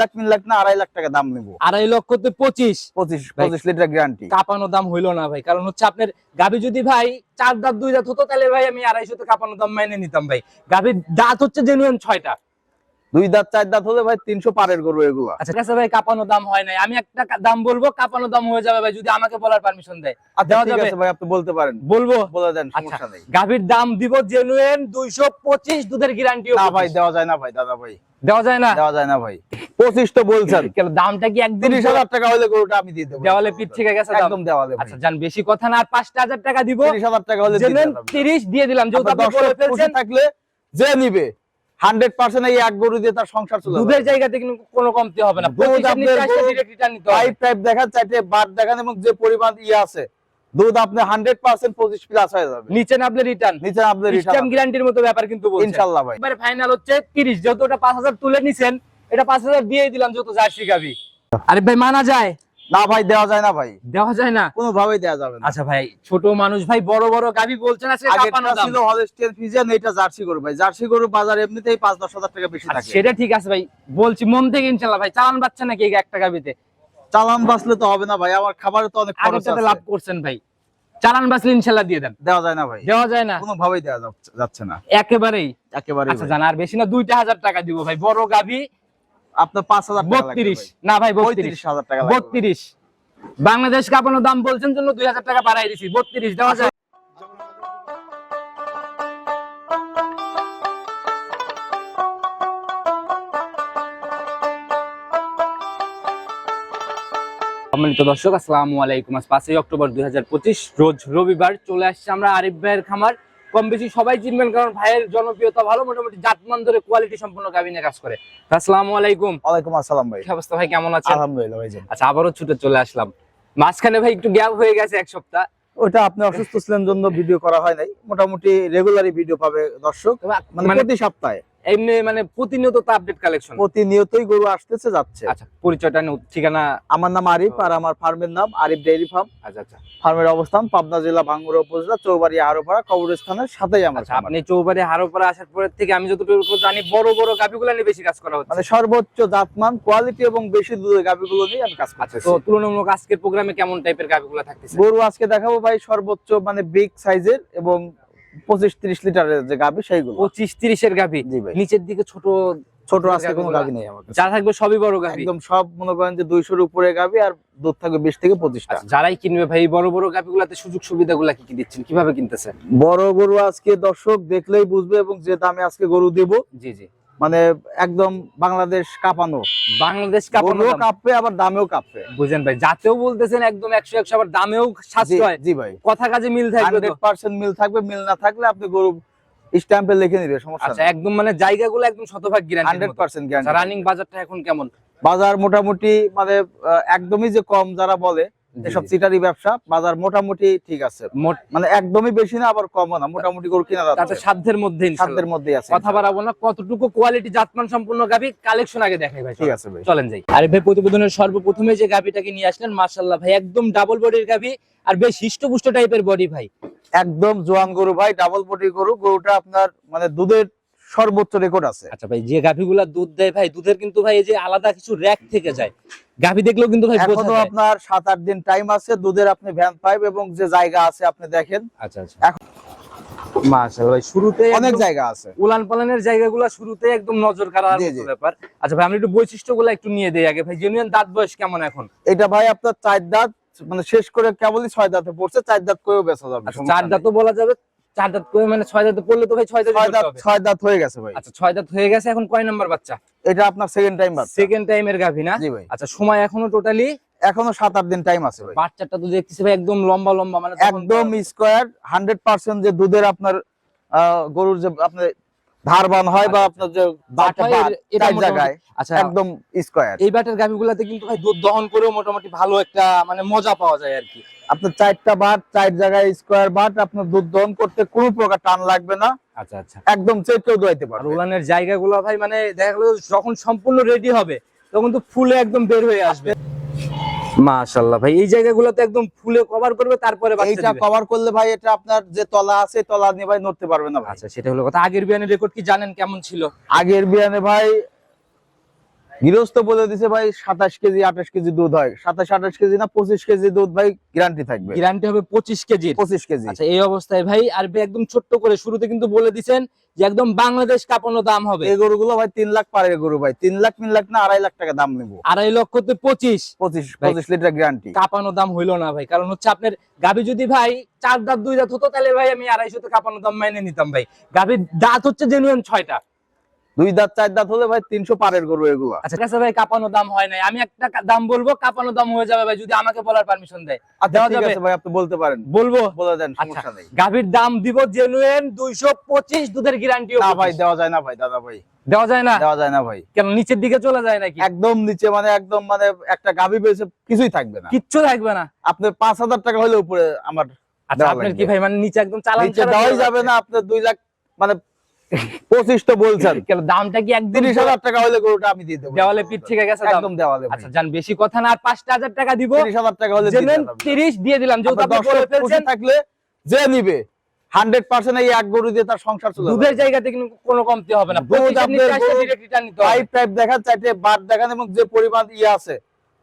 লাখ তিন লাখ না আড়াই লাখ টাকা দাম নেব। আড়াই লক্ষ তো পঁচিশ। পঁচিশ পঁচিশ লিটার গ্যারান্টি কাপানো দাম হইল না ভাই কারণ হচ্ছে আপনার গাভি যদি ভাই চার দাঁত দুই দাঁত হতো তাহলে ভাই আমি আড়াইশোতে কাপানো দাম মাইনে নিতাম ভাই। গাভির দাঁত হচ্ছে জেনুইন ছয়টা। দুই দাঁত চার দাঁত হলে ভাই তিনশো পারের গরু এগুলো। আচ্ছা ঠিক আছে ভাই কাপানো দাম হয় নাই। আমি একটা দাম বলব কাপানো দাম হয়ে যাবে ভাই যদি আমাকে বলার পারমিশন দেয়। আচ্ছা দেওয়া ঠিক যাবে? আছে ভাই আপনি বলতে পারেন। বলব? বলে দেন আচ্ছা সমস্যা নেই। গাভির দাম দিব জেনুইন দুইশো পঁচিশ দুধের গ্যারান্টি না ভাই দেওয়া যায় না ভাই দাদা ভাই। দেওয়া যায় না? দেওয়া যায় না ভাই। পঁচিশ তো বলছেন। দামটা কি একদম তিরিশ হাজার টাকা হলে গরুটা আমি দিয়ে দেবো। দেওয়ালে পিঠ থেকে গেছে একদম দেওয়ালে আচ্ছা জান বেশি কথা না আর পাঁচটা হাজার টাকা দিব। তিরিশ হাজার টাকা হলে দিয়ে জেনুইন দেবো। তিরিশ দিয়ে দিলাম যেহেতু আপনি বলে ফেলছেন। থাকলে যে নিবে হান্ড্রেড পার্সেন্ট এই এক গরু দিয়ে তার সংসার চলে দুধের জায়গাতে কিন্তু কোনো কমতি হবে না। দুধ পঁচিশের আপনার নিচে আসলে গরু- direct return নিতে হবে। পাইপ টাইপ দেখান চাইতে বার দেখান এবং যে পরিমাণ ইয়ে আছে দুধ আপনি হান্ড্রেড পার্সেন্ট পঁচিশ প্লাস হয়ে যাবে। নিচে নামলে রিটার্ন নিচে গ্যারান্টির মতো ব্যাপার কিন্তু ইনশাল্লাহ ভাই। ফাইনাল হচ্ছে 30 যেহেতু ওটা 5000 তুলে নিছেন এটা 5000 দিয়ে দিলাম যেহেতু জার্সি গাবি আরে ভাই মানা যায়? না ভাই দেওয়া যায় না ভাই। দেওয়া যায় না? কোনো ভাবেই দেওয়া যাবে না। আচ্ছা ভাই ছোট মানুষ ভাই বড় বড় গাবি বলছেন আজকে কাপানো দাম। ছিল হলস্টিয়ান ফিজিয়ান এটা জার্সি গরু ভাই। জার্সি গরু বাজার এমনিতেই পাঁচ দশ হাজার টাকা বেশি আচ্ছা, থাকে। সেটা ঠিক আছে ভাই বলছি মন থেকে ইনশাআল্লাহ ভাই চালান বাচ্চা নাকি একটা গাবিতে? চালান বাঁচলে তো হবে না ভাই আমার খাবারে তো অনেক খরচ আছে। লাভ করছেন ভাই। চালান বাঁচলে ইনশাআল্লাহ দিয়ে দেন। দেওয়া যায় না ভাই। দেওয়া যায় না? কোনো ভাবেই দেওয়া যাচ্ছে- না। একেবারেই? একেবারে আচ্ছা জানা আর বেশি না দুইটা হাজার টাকা দিব ভাই। বড় গাবি আপনার পাঁচ হাজার বত্রিশ। না ভাই বত্রিশ। হাজার টাকা বত্রিশ। বাংলাদেশ কাপানো দাম বলছেন জন্য দুই হাজার টাকা বাড়াই দিছি। বত্রিশ দেওয়া যায়। সম্মানিত দর্শক আসসালামু আলাইকুম। আজ পাঁচই অক্টোবর দুই হাজার পঁচিশ রোজ রবিবার চলে আসছে আমরা আরিফ ভাইয়ের খামার। কম বেশি সবাই চিনবেন কারণ ভাইয়ের জনপ্রিয়তা ভালো মোটামুটি জাতমান ধরে কোয়ালিটি সম্পূর্ণ কাবিনে কাজ করে। আসসালামু আলাইকুম। ওয়ালাইকুম আসসালাম ভাই। কি অবস্থা ভাই কেমন আছেন? আলহামদুলিল্লাহ ভাই আচ্ছা আবারও ছুটে চলে আসলাম। মাঝখানে ভাই একটু গ্যাপ হয়ে গেছে এক সপ্তাহ। ওটা আপনি অসুস্থ ছিলেন জন্য ভিডিও করা হয় নাই। মোটামুটি রেগুলারই ভিডিও পাবে দর্শক। মানে মানে প্রতি সপ্তাহে। এমনি মানে প্রতিনিয়ত তো আপডেট কালেকশন প্রতিনিয়তই গরু আসতেছে যাচ্ছে। আচ্ছা পরিচয়টা ঠিকানা? আমার নাম আরিফ আর আমার ফার্মের নাম আরিফ ডেইরি ফার্ম। আচ্ছা আচ্ছা। ফার্মের অবস্থান পাবনা জেলা ভাঙ্গুড়া উপজেলা চৌবাড়ি হারোপাড়া কবরস্থানের সাথেই আমার আচ্ছা। আপনি চৌবাড়ি হারোপাড়া আসার পরের থেকে আমি যতটুকু জানি বড় বড় গাভিগুলো নিয়ে বেশি কাজ করা হচ্ছে। মানে সর্বোচ্চ জাতমান কোয়ালিটি এবং বেশি দুধের গাভিগুলো নিয়ে আমি কাজ আচ্ছা করছি তো তুলনামূলক আজকের প্রোগ্রামে কেমন টাইপের গাভিগুলো থাকতেছে? গরু আজকে দেখাবো ভাই সর্বোচ্চ মানে বিগ সাইজের এবং পঁচিশ ত্রিশ লিটারের যে গাভি সেইগুলো। পঁচিশ তিরিশের গাভি। নিচের দিকে ছোট ছোট আজকে কোনো গাভী নেই আমার যা থাকবে সবই বড় গাভি। একদম সব মনে করেন যে দুইশোর উপরে গাভি আর দুধ থাকবে বিশ থেকে পঁচিশটা। আচ্ছা, যারাই কিনবে ভাই বড় বড় গাভী গুলাতে সুযোগ সুবিধা গুলা কি কি দিচ্ছেন? কীভাবে কিনতেছে বড় গরু আজকে দর্শক দেখলেই বুঝবে এবং যে দামে আজকে গরু দেব। জি জি। মানে একদম বাংলাদেশ কাঁপানো। বাংলাদেশ কাপানো কাঁপবে আবার দামেও কাঁপবে। বুঝেন ভাই যাতেও বলতেছেন একদম একশো একশো আবার দামেও সাশ্রয়। জি ভাই। কথা কাজে মিল থাকবে পার্সেন্ট মিল থাকবে মিল না থাকলে আপনি গরু স্ট্যাম্পে লিখে নিবে সমস্যা আচ্ছা একদম মানে জায়গাগুলো একদম শতভাগ guarantee hundred percent guarantee running বাজারটা এখন কেমন? বাজার মোটামুটি মানে একদমই যে কম যারা বলে এসব চিটারি ব্যবসা বাজার মোটামুটি ঠিক আছে। মানে একদমই বেশি না আবার কমও না। মোটামুটি গরু কিনা যাচ্ছে সাধ্যের মধ্যে সাধ্যের মধ্যেই আছে। কথা বাড়াবো না কতটুকু কোয়ালিটি জাতমান সম্পূর্ণ গাভি কালেকশন আগে দেখাই ভাই ঠিক আছে ভাই। চলেন যাই। আরে ভাই প্রতিবেদনের সর্বপ্রথমে যে গাভিটাকে নিয়ে আসলেন মাশাআল্লাহ ভাই একদম ডাবল বডির গাভি আর বেশ হিষ্টপুষ্ট টাইপের বডি ভাই। একদম জোয়ান গরু ভাই ডাবল বডি গরু। গরুটা আপনার মানে দুধের সর্বোচ্চ রেকর্ড আছে। আচ্ছা ভাই যে গাভিগুলা দুধ দেয় ভাই দুধের কিন্তু ভাই এই যে আলাদা কিছু র্যাক থেকে যায়। গাভি দেখলেও কিন্তু ভাই এখনও আপনার সাত আট দিন টাইম আছে দুধের আপনি ভ্যান পাইপ এবং যে জায়গা আছে আপনি দেখেন। আচ্ছা আচ্ছা। এখন- মাশাআল্লাহ ভাই শুরুতে অনেক একদম জায়গা আছে। উলান পালানের জায়গাগুলো শুরুতে একদম নজর কাড়ার ব্যাপার। আচ্ছা ভাই আমরা একটু বৈশিষ্ট্যগুলো একটু নিয়ে দেই আগে। ভাই জেনুইন দাঁত বয়স কেমন এখন? এটা ভাই আপনার চার দাঁত মানে শেষ করে কেবলই ছয় দাঁতে পড়ছে চার দাঁত করেও বেচা যাবে আচ্ছা চার। দাঁতও বলা যাবে চার দাঁত করে মানে ছয় দাঁত পড়লে তো ভাই ছয় দাঁত ছয় দাঁত হয়ে গেছে ভাই। আচ্ছা ছয় দাঁত হয়ে গেছে এখন কয় নাম্বার বাচ্চা? এটা আপনার সেকেন্ড টাইম বাচ্চা। সেকেন্ড টাইমের গাভী না? জি ভাই। আচ্ছা সময় এখনও টোটালি এখনও সাত আট দিন টাইম আছে ভাই। বাচ্চাটা তো দেখতেছি ভাই একদম লম্বা লম্বা মানে একদম স্কোয়ার হান্ড্রেড পার্সেন্ট যে দুধের আপনার আহ, গরুর যে আপনার ধারবান হয় বা আচ্ছা, আপনার যে জায়গায় আচ্ছা। একদম স্কোয়ার এই বাটের গাভিগুলাতে কিন্তু ভাই দুধ দহন করেও মোটামুটি ভালো একটা মানে মজা পাওয়া যায় আর কি। আপনার চারটা বাট চার জায়গায় স্কোয়ার বাট আপনার দুধ দহন করতে কোনো প্রকার টান লাগবে না। আচ্ছা আচ্ছা। একদম দোয়াইতে পারবে। উলানের জায়গাগুলো ভাই মানে দেখা গেলো যখন সম্পূর্ণ রেডি হবে তখন তো ফুলে একদম বের হয়ে আসবে। মাশাআল্লাহ ভাই এই জায়গাগুলোতে একদম ফুলে কভার করবে তারপরে বাচ্চা এটা কভার করলে ভাই এটা আপনার যে তলা আছে তলা নিয়ে ভাই নড়তে পারবে না ভাই। আচ্ছা সেটা হলো কথা। আগের বিয়ানের রেকর্ড কি জানেন কেমন ছিল? আগের বিয়ানে ভাই গৃহস্থ বলে দিছে ভাই সাতাশ কেজি আঠাশ কেজি দুধ হয়। সাতাশ আঠাশ কেজি না পঁচিশ কেজি দুধ ভাই গ্যারান্টি থাকবে। গ্যারান্টি হবে পঁচিশ কেজির। পঁচিশ কেজি। আচ্ছা এই অবস্থায় ভাই আর একদম ছোট্ট করে শুরুতে কিন্তু বলে দিছেন যে একদম বাংলাদেশ কাঁপানো দাম হবে। এই গরুগুলো ভাই তিন লাখ পারের গরু ভাই। তিন লাখ তিন লাখ না আড়াই লাখ টাকা দাম নেব। আড়াই লক্ষতে পঁচিশ। পঁচিশ পঁচিশ লিটার গ্যারান্টি কাপানো দাম হইল না ভাই কারণ হচ্ছে আপনার গাবি যদি ভাই চার দাঁত দুই দাঁত হতো তাহলে ভাই আমি আড়াইশোতে কাপানো দাম মাইনে নিতাম ভাই। গাবির দাঁত হচ্ছে জেনুইন ছয়টা। দুই দাঁত চার দাঁত হলে ভাই তিনশো পারের গরু এগুলো। আচ্ছা ভাই কাপানো দাম হয় নাই। আমি একটা দাম বলব কাপানো দাম হয়ে যাবে ভাই যদি আমাকে বলার পারমিশন দেয়। আচ্ছা ভাই আপনি বলতে পারেন। বলব? বলে দেন আচ্ছা সমস্যা নেই। গাভীর দাম দিব জেনুইন দুইশো পঁচিশ দুধের গ্যারান্টি না ভাই দেওয়া যায় না ভাই দাদা ভাই। দেওয়া যায় না? দেওয়া যায় না ভাই। কেন নিচের দিকে চলে যায় নাকি? একদম নিচে মানে একদম মানে একটা গাভী পেয়েছে কিছুই থাকবে না। কিচ্ছু থাকবে না? আপনি পাঁচ হাজার টাকা হলে উপরে আমার আচ্ছা আপনার কি ভাই মানে নিচে একদম চালান দেওয়াই যাবে না আপনার দুই লাখ মানে পঁচিশ তো বলছেন। দামটা কি একদম তিরিশ হাজার টাকা হলে গরুটা আমি দিয়ে দেবো। দেওয়ালে পিঠ থেকে গেছে একদম দেওয়ালে আচ্ছা জান বেশি কথা না আর পাঁচটা হাজার টাকা দিব। তিরিশ হাজার টাকা হলে দিলাম। তিরিশ দিয়ে দিলাম যেহেতু থাকলে যে নিবে হান্ড্রেড পার্সেন্ট এই এক গরু দিয়ে তার সংসার চলে দুধের জায়গাতে কিন্তু কোনো কমতি হবে না। পাইপ টাইপ দেখান চাইতে বাদ দেখান এবং যে পরিমাণ ইয়ে আছে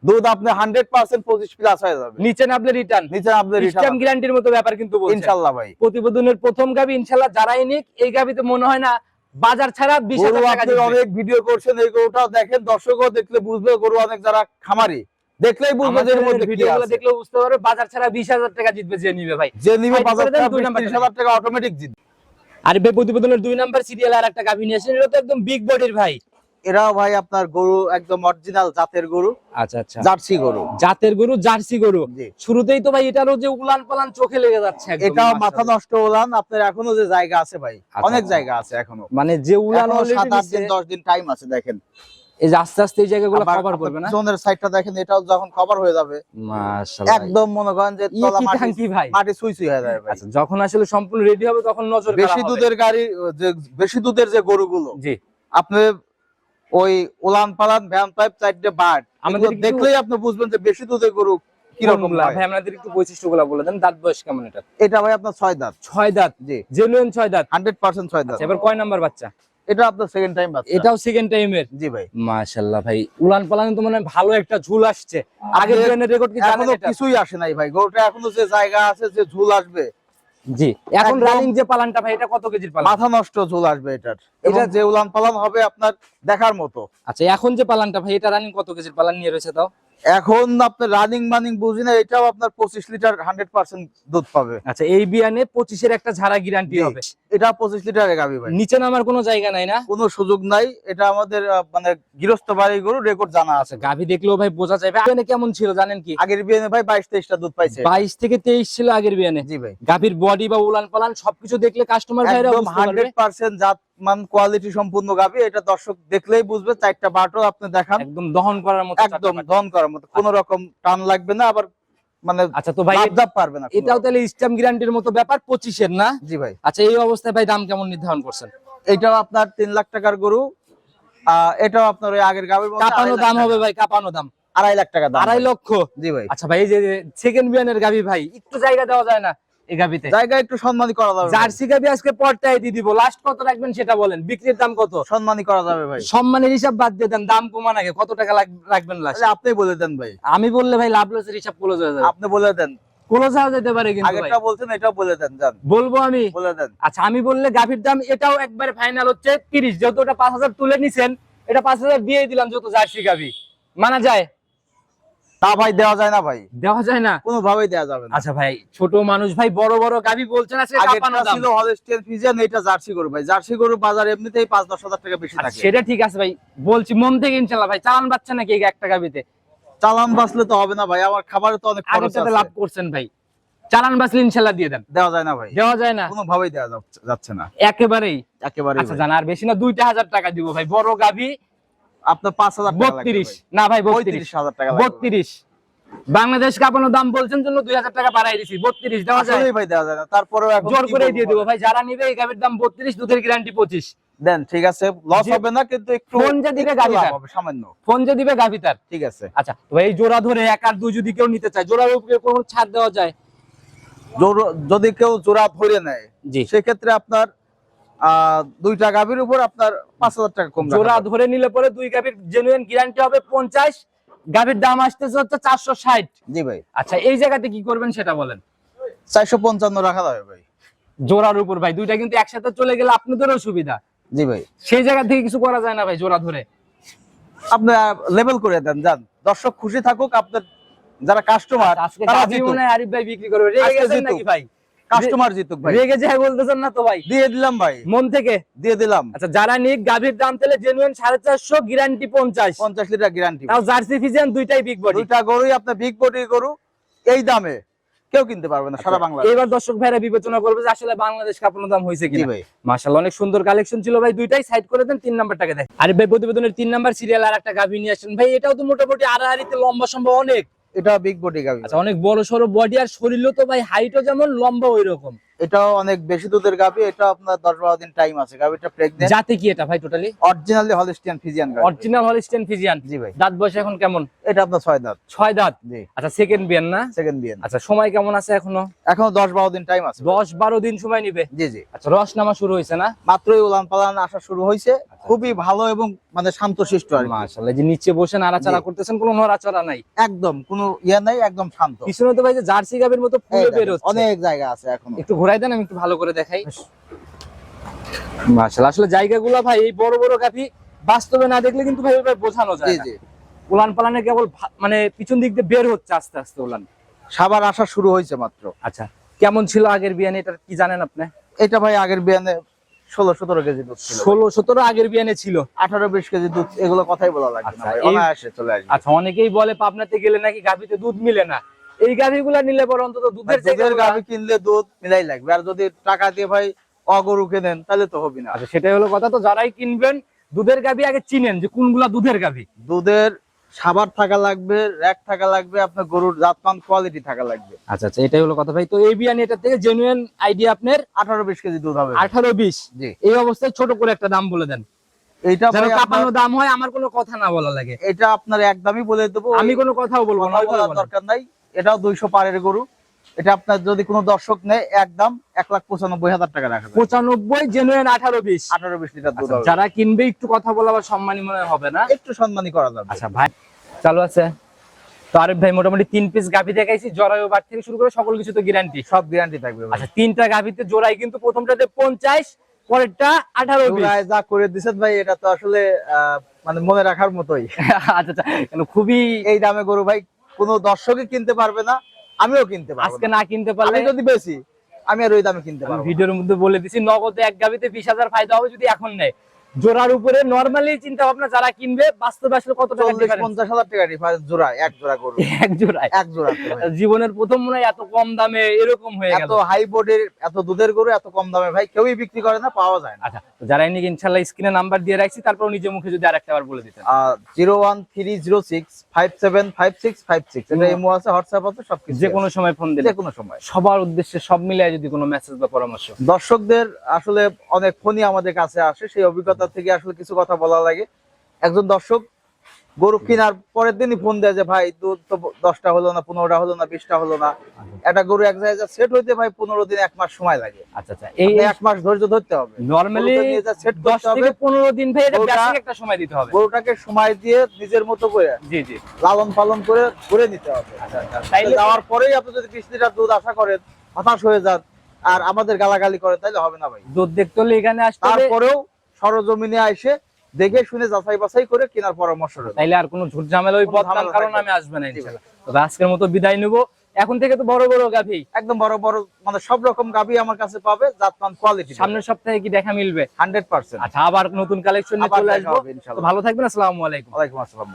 দুধ আপনি হান্ড্রেড পার্সেন্ট পঁচিশ প্লাস হয়ে যাবে। নিচে নামলে রিটার্ন নিচে আপনি সিস্টেম গ্যারান্টির মতো ব্যাপার কিন্তু বলছেন ইনশাল্লাহ ভাই। প্রতিবেদনের প্রথম গাবি ইনশাল্লাহ যারাই নিক এই গাবিতে মনে হয় না বাজার ছাড়া বিশ গরু হাজার টাকা আপনি অনেক ভিডিও করছেন এই গরুটাও দেখেন দর্শকও দেখলে বুঝবে গরু অনেক যারা খামারি দেখলেই বুঝবে যে মধ্যে ভিডিওগুলো আছে। বুঝতে পারবে বাজার ছাড়া বিশ হাজার টাকা জিতবে যে নিবে ভাই। যে নিবে বাজার নাম্বার হাজার টাকা অটোমেটিক জিতবে। আর ভাই প্রতিবেদনের দুই নাম্বার সিরিয়াল আর একটা গাভি নিয়ে আসেন এটা তো একদম বিগ বডির ভাই। এরাও ভাই আপনার গরু একদম অরিজিনাল জাতের গরু আচ্ছা আচ্ছা। জার্সি গরু। জাতের গরু জার্সি গরু। শুরুতেই তো ভাই এটারও যে উলান পালান চোখে লেগে যাচ্ছে এটাও মাথা নষ্ট হলাম আপনার এখনও যে জায়গা আছে ভাই আচ্ছা, অনেক আচ্ছা। জায়গা আছে এখনও। মানে যে উলান সাত আট দিন দশ দিন টাইম আছে দেখেন। এই যে আস্তে আস্তে এই জায়গাগুলো আবার কভার আপনার করবে না? সাইডটা দেখেন এটাও যখন কভার হয়ে যাবে মাশাআল্লাহ একদম মনে করেন যে তলা মাটি ভাই? মাটি সুই সুই হয়ে যাবে আচ্ছা যখন আসলে সম্পূর্ণ রেডি হবে তখন নজর বেশি দুধের গাড়ি যে বেশি দুধের যে গরুগুলো জি। আপনি ওই উলান পালান ভ্যান পাইপ চারটে বাট। আমাদের দেখলেই আপনি বুঝবেন যে বেশি দুধের গরু কীরকম ভাই আপনাদের একটু বৈশিষ্ট্যগুলো বলে দেন দাঁত বয়স কেমন এটা? এটা ভাই আপনার ছয় দাঁত। ছয় দাঁত? জি। জেনুইন ছয় দাঁত? হান্ড্রেড পার্সেন্ট ছয় দাঁত। আচ্ছা, এবার কয় নাম্বার বাচ্চা? এটা আপনার সেকেন্ড টাইম বাচ্চা। এটাও সেকেন্ড টাইমের জি ভাই। মাশাআল্লাহ ভাই উলান পালান তো মানে ভালো একটা ঝুল আসছে। আগের আগের- রেকর্ড কি জানেন কিছুই আসে নাই ভাই। গরুটা এখনও যে জায়গা আছে যে ঝুল আসবে জি। এখন রানিং যে পালানটা ভাই এটা কত কেজির পালান? মাথা নষ্ট ঝোল আসবে এটার। এটা যে উলান পালান হবে আপনার দেখার মতো। আচ্ছা এখন যে পালানটা ভাই এটা রানিং কত কেজির পালান নিয়ে রয়েছে তাও? এখন আপনার রানিং মানিং বুঝি না এটাও আপনার পঁচিশ লিটার হান্ড্রেড পার্সেন্ট দুধ পাবে। আচ্ছা এই বিয়ানে পঁচিশের একটা ঝাড়া গ্যারান্টি হবে। এটা পঁচিশ লিটারের গাবি ভাই। নিচে নামার কোনো জায়গা নাই না? কোনো সুযোগ নাই এটা আমাদের মানে গৃহস্থ বাড়ি গরু রেকর্ড জানা আছে। গাভি দেখলেও ভাই বোঝা যাবে। বিয়ানে কেমন ছিল জানেন কি? আগের বিয়ে ভাই বাইশ তেইশটা দুধ পাইছে। বাইশ থেকে তেইশ ছিল আগের বিয়ানে জি ভাই। গাভীর বডি বা উলান পালান সবকিছু দেখলে কাস্টমার ভাইরা হান্ড্রেড পার্সেন্ট জাত মান কোয়ালিটি সম্পূর্ণ গাবি এটা দর্শক দেখলেই বুঝবে চারটা বাটও আপনি দেখান। একদম দহন করার মতো একদম ধন করার মতো কোনো রকম টান লাগবে না আবার মানে আচ্ছা তো ভাই পারবে না এটাও তাহলে স্ট্যাম্প গ্যারান্টির মতো ব্যাপার পঁচিশের না? জি ভাই। আচ্ছা এই অবস্থায় ভাই দাম কেমন নির্ধারণ করছেন? এটাও আপনার তিন লাখ টাকার গরু এটাও আপনার ওই আগের গাবির কাপানো আড়াই দাম হবে ভাই কাপানো দাম। আড়াই লাখ টাকা দাম আড়াই লক্ষ? জি ভাই। আচ্ছা ভাই এই যে সেকেন্ড বিয়ানের গাভি ভাই একটু জায়গা দেওয়া যায় না? এই গাভিতে জায়গা একটু সম্মানী করা যাবে জার্সি গাভি আজকে পর্টায় দিয়ে দিব। লাস্ট কত রাখবেন সেটা বলেন। বিক্রির দাম কত? সম্মানী করা যাবে ভাই। সম্মানের হিসাব বাদ দিয়ে দেন। দাম কমান আগে কত টাকা রাখবেন লাস্ট আপনি বলে দেন ভাই। আমি বললে ভাই লাভ লসের হিসাব ক্লোজ হয়ে যাবে। আপনি বলে দেন। ক্লোজ হয়ে যেতে পারে কিন্তু বলছেন এটাও বলে দেন জান বলব আমি। বলে দেন। আচ্ছা আমি বললে গাভীর দাম এটাও একবারে ফাইনাল হচ্ছে তিরিশ। যেহেতু ওটা পাঁচ হাজার তুলে নিছেন এটা পাঁচ হাজার দিয়ে দিলাম যত জার্সি গাভি। মানা যায়? তা ভাই দেওয়া যায় না ভাই। দেওয়া যায় না? কোনো দেওয়া যাবে না। আচ্ছা ভাই ছোট মানুষ ভাই বড় বড় গাভি বলছেন আজকে কাঁপানো দাম। ছিল হলস্টিয়ান ফিজিয়ান এটা জার্সি গরু ভাই। জার্সি গরু বাজার এমনিতেই পাঁচ দশ হাজার টাকা বেশি আচ্ছা, থাকে। সেটা ঠিক আছে ভাই বলছি মন থেকে ইনশাল্লাহ ভাই চালান বাচ্চা নাকি একটা গাভিতে? চালান বাঁচলে তো হবে না ভাই আমার খাবারে তো অনেক খরচ আছে। লাভ করছেন ভাই। চালান বাঁচলে দিয়ে দেন। দেওয়া যায় না ভাই। দেওয়া যায় না? দেওয়া যাচ্ছে- না। একেবারেই? একেবারে আচ্ছা জানা আর বেশি না দুইটা হাজার টাকা দিব ভাই। বড় গাভি আপনার পাঁচ হাজার বত্রিশ। না ভাই বত্রিশ। হাজার টাকা বত্রিশ। বাংলাদেশ দাম বলছেন জন্য দুই হাজার টাকা বাড়াই দিছি। বত্রিশ দেওয়া যায়। ভাই দেওয়া যায় না। তারপরেও জোর করে দিয়ে দেবো ভাই? যারা নিবে এই দাম বত্রিশ দুধের গ্যারান্টি পঁচিশ। দেন ঠিক আছে। লস হবে না কিন্তু একটু ফোন যে দিবে সামান্য। ফোন যে দিবে গাভী তার ঠিক আছে। আচ্ছা তো ভাই এই জোড়া ধরে এক আর দুই যদি কেউ নিতে চায় জোড়ার উপরে কোনো ছাড় দেওয়া যায়? জোর- যদি কেউ জোড়া ধরে নেয় সেক্ষেত্রে আপনার দুইটা গাভীর উপর আপনার পাঁচ হাজার টাকা কম জোড়া ধরে নিলে পরে দুই গাভীর জেনুইন গ্যারান্টি হবে পঞ্চাশ গাভীর দাম আসতেছে হচ্ছে চারশো ষাট। জি ভাই। আচ্ছা এই জায়গাতে কি করবেন সেটা বলেন। চারশো পঞ্চান্ন রাখা যাবে ভাই। জোড়ার উপর ভাই দুইটা কিন্তু একসাথে চলে গেলে আপনাদেরও সুবিধা। জি ভাই। সেই জায়গা থেকে কিছু করা যায় না ভাই জোড়া ধরে? আপনার লেভেল করে দেন যান। দর্শক খুশি থাকুক আপনার যারা কাস্টমার আজকে তারা হয় আরিফ ভাই বিক্রি করবে। রেগে গেছেন নাকি ভাই? কাস্টমার জিতুক ভাই। রেগে যায় বলতেছেন না তো ভাই? দিয়ে দিলাম ভাই। মন থেকে? দিয়ে দিলাম। আচ্ছা যারা নিক গাভীর দাম তাহলে জেনুইন সাড়ে চারশো গ্যারান্টি পঞ্চাশ। পঞ্চাশ লিটার গ্যারান্টি তাও জার্সি ফিজিয়ান দুইটাই বিগ বডি দুইটা গরুই আপনার বিগ বডি গরু। এই দামে কেউ কিনতে পারবে না সারা বাংলা এবার দর্শক ভাইরা বিবেচনা করবে যে আসলে বাংলাদেশ কাপানো দাম হয়েছে কিনা। ভাই। মাশাআল্লাহ অনেক সুন্দর কালেকশন ছিল ভাই। দুইটাই সাইড করে দেন তিন নাম্বারটাকে দেখ আরে ভাই প্রতিবেদনের তিন নাম্বার সিরিয়াল আর একটা গাভী নিয়ে আসছেন ভাই এটাও তো মোটামুটি আড়াআড়িতে লম্বা সম্ভব অনেক। এটা বিগ বডি গাভি। আচ্ছা অনেক বড় সড়ো বডি আর শরীরও তো ভাই হাইটও যেমন লম্বা ওই রকম এটাও অনেক বেশি দুধের গাভি এটা আপনার দশ বারো দিন টাইম আছে। গাভিটা প্রেগনেন্ট জাতে কি এটা ভাই totally originally Holstein Friesian original Holstein Friesian জি ভাই। দাঁত বয়স এখন কেমন? এটা আপনার ছয় দাঁত। ছয় দাঁত? জি। আচ্ছা সেকেন্ড বিয়ান না? সেকেন্ড বিয়েন। আচ্ছা সময় কেমন আছে এখনও? এখনও দশ বারো দিন টাইম আছে। দশ বারো দিন সময় নিবে? জি জি। আচ্ছা রস নামা শুরু হয়েছে না? মাত্রই উলান পালান আসা শুরু হয়েছে। খুবই ভালো এবং মানে শান্তশিষ্ট আর। মাশাআল্লাহ যে নিচে বসে নাড়াচাড়া করতেছেন কোনো নড়াচড়া নাই? একদম কোনো ইয়ে নাই একদম শান্ত। পিছনে তো ভাই যে জার্সি গাবের মতো ফুলে বের হচ্ছে অনেক জায়গা আছে এখন। একটু ঘোরাই দেন আমি একটু ভালো করে দেখাই। মাশাআল্লাহ আসলে জায়গাগুলো ভাই এই বড় বড় গাভি বাস্তবে না দেখলে কিন্তু ভাই ওইভাবে বোঝানো যায় জি উলান পালানে কেবল মানে পিছন দিক দিয়ে বের হচ্ছে আস্তে আস্তে উলান। সাবার আসা শুরু হয়েছে মাত্র। আচ্ছা কেমন ছিল আগের বিয়ানে? এটা কি জানেন আপনি? এটা ভাই আগের বিয়ানে ষোলো সতেরো কেজি দুধ ষোলো সতেরো আগের বিয়ানে ছিল। আঠারো বিশ কেজি দুধ এগুলো কথাই বলা লাগবে না আচ্ছা, ভাই, আচ্ছা অনেকেই বলে পাবনাতে গেলে নাকি গাভিতে দুধ মিলে না। এই গাভিগুলা নিলে পরে অন্তত দুধের দুধের গাভি কিনলে দুধ মিলাই লাগবে। আর যদি টাকা দিয়ে ভাই অগরু কেনেন তাহলে তো হবে না। আচ্ছা সেটাই হলো কথা। তো যারাই কিনবেন দুধের গাভি আগে চিনেন যে কোনগুলা দুধের গাভি। দুধের সাবার থাকা লাগবে র্যাক থাকা লাগবে আপনার গরুর জাতমান কোয়ালিটি থাকা লাগবে। আচ্ছা আচ্ছা এটাই হলো কথা ভাই। তো এই বিয়ানি এটা থেকে জেনুইন আইডিয়া আপনার আঠারো বিশ কেজি দুধ হবে। আঠারো বিশ? জি। এই অবস্থায় ছোট করে একটা দাম বলে দেন। এটা যেন ভাই কাপানো দাম হয় আমার কোনো কথা না বলা লাগে। এটা আপনার একদমই বলে দেব। আমি কোনো কথাও বলব না। দরকার নাই। এটাও দুইশো পারের গরু। এটা আপনার যদি কোনো দর্শক নেয় একদম এক লাখ পঁচানব্বই হাজার টাকা রাখা পঁচানব্বই জেনুইন আঠারো বিশ। আঠারো বিশ লিটার দুধ আচ্ছা, যারা কিনবে একটু কথা বলা আবার সম্মানী মনে হবে না? একটু সম্মানই করা যাবে। আচ্ছা ভাই চালু আছে। তো আরিফ ভাই মোটামুটি তিন পিস গাভি দেখাইছি জরায়ু বার থেকে শুরু করে সকল কিছু তো গ্যারান্টি সব গ্যারান্টি থাকবে আচ্ছা তিনটা গাভিতে জোড়াই কিন্তু প্রথমটাতে পঞ্চাশ পরেরটা আঠারো যা করে ভাই এটা তো আসলে আহ, মানে মনে রাখার মতোই। আচ্ছা আচ্ছা খুবই এই দামে গরু ভাই কোনো দর্শকই কিনতে পারবে না আমিও কিনতে পারব আজকে না। কিনতে পারলে যদি বেশি আমি আর ওই দামে কিনতে পারব ভিডিওর মধ্যে বলে দিছি নগদে এক গাবিতে বিশ হাজার ফায়দা হবে যদি এখন নেয় জোড়ার উপরে নর্মালি চিন্তা ভাবনা যারা কিনবে বাস্তবে আসলে কত টাকা? পঞ্চাশ হাজার টাকা ডিফারেন্স জোড়া এক জোড়া গরু। এক জোড়া এক জোড়া জীবনের প্রথম মনে এত কম দামে এরকম হয়ে গেল। এত হাই বোর্ডের এত দুধের গরু এত কম দামে ভাই কেউই বিক্রি করে না পাওয়া যায় না। আচ্ছা যারা নিয়ে ইনশাল্লাহ স্ক্রিনে নাম্বার দিয়ে রাখছি তারপর নিজে মুখে যদি আরেকটা বার বলে দিতেন। Zero one three zero six five seven five six five six এটা ইমো আছে হোয়াটসঅ্যাপ আছে সবকিছু যে কোনো সময় ফোন দিলে। যে কোনো সময়। সবার উদ্দেশ্যে সব মিলিয়ে যদি কোনো মেসেজ বা পরামর্শ। দর্শকদের আসলে অনেক ফোনই আমাদের কাছে আসে সেই অভিজ্ঞতা থেকে আসলে কিছু কথা বলা লাগে। একজন দর্শক গরু কেনার পরের দিনই ফোন দেয় যে ভাই দুধ তো দশটা হলো না পনেরোটা হলো না বিশটা হলো না। একটা গরু এক জায়গায় সেট হইতে ভাই পনেরো দিন এক মাস সময় লাগে। আচ্ছা আচ্ছা। এই এক মাস ধৈর্য ধরতে হবে। নর্মালি দশ করতে হবে, থেকে পনেরো দিন ভাই এটা basic একটা সময় দিতে হবে। গরুটাকে সময় দিয়ে নিজের মতো করে জি জি। লালন পালন করে ঘুরে নিতে হবে। আচ্ছা আচ্ছা। তাইলে যাওয়ার পরেই আপনি যদি বিশ লিটার দুধ আশা করেন হতাশ হয়ে যান আর আমাদের গালাগালি করেন তাহলে হবে না ভাই। দুধ দেখতে হলে এখানে আসতে হবে। তারপরেও সরজমিনে আসে দেখে শুনে যাচাই বাছাই করে কেনার পরামর্শ তাইলে আর কোনো ঝুট ঝামেলা ওই পথ কারণ আমি আসবে না ইনশাআল্লাহ তবে আজকের মতো বিদায় নেব। এখন থেকে তো বড় বড় গাভি। একদম বড় বড় মানে সব রকম গাবি আমার কাছে পাবে জাতমান কোয়ালিটি সামনের সপ্তাহে কি দেখা মিলবে? Hundred percent. আচ্ছা আবার নতুন কালেকশন নিয়ে চলে দেখা আসব। তো ভালো থাকবেন আসসালামু আলাইকুম। ওয়ালাইকুম আসসালাম।